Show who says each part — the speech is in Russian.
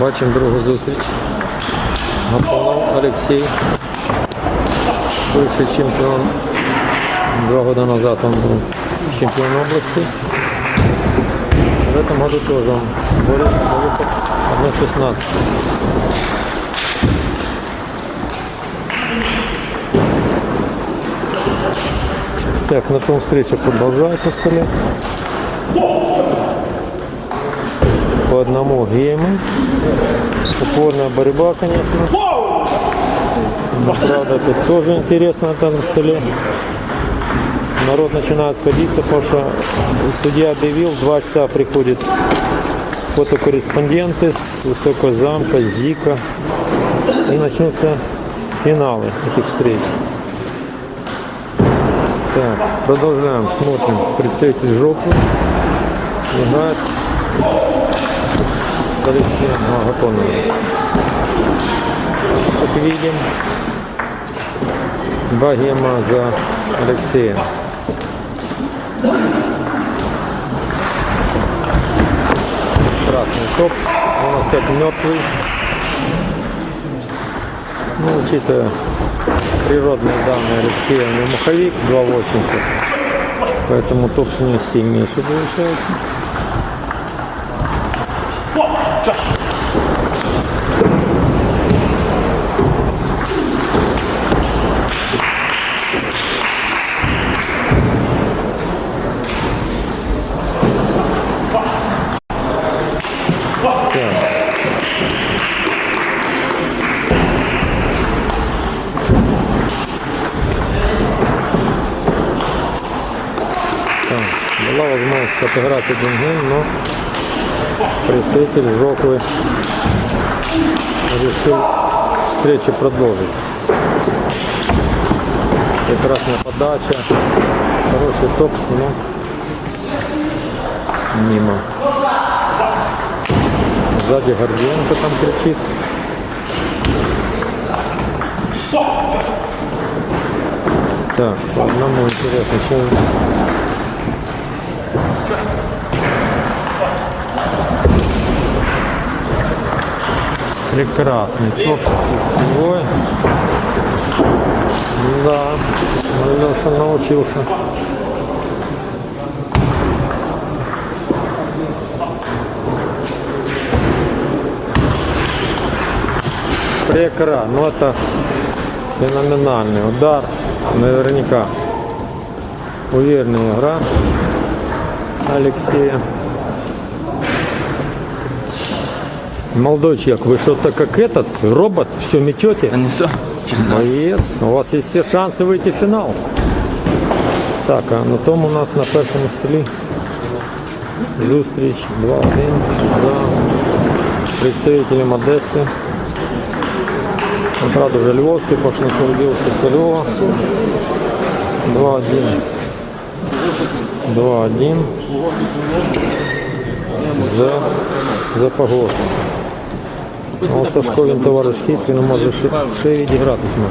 Speaker 1: Бачимо другу зустріч. Гапонов Олексій. Бывший чемпіон. Два года назад он был чемпион области. В этом году тоже он борется за выход 1.16. Так, на том встреча продолжается столе. Одному гейму. Упорная борьба, конечно. Но, правда, тут тоже интересно на этом столе. Народ начинает сходиться, потому что судья объявил, два часа приходят фотокорреспонденты с Высокого замка, ЗИКа. И начнутся финалы этих встреч. Так, продолжаем, смотрим. Представитель жопы играет с Алексеем Агапоновым. Как видим, два гема за Алексеем. Красный топ, можно сказать, мертвый. Ну, учитывая природные данные Алексея, у него маховик 2,80. Поэтому топ у него 7 меньше получается. Так, Была возможность отыграть один гейм, но представитель Жоквы решил встречу продолжить. Прекрасная подача, хороший топ, но мимо. Сзади Гордиенко там кричит. Так, по одному интересно, что Прекрасный топ сетевой. Да, Леша научился. Прекрасно. Ну это феноменальный удар. Наверняка. Уверенная игра Алексея. Молодой человек, вы что-то как этот, робот, все метете?
Speaker 2: Не все.
Speaker 1: Молодец. У вас есть все шансы выйти в финал. Так, а на том у нас на першому столі зустріч 2-1 за представителем Одессы. Он, правда, уже Львовский, потому что он освободился с Львова. 2-1. 2-1 за, за погоду. Ну, Сашко він товариш хитрий, не може ще, ще відігратись може.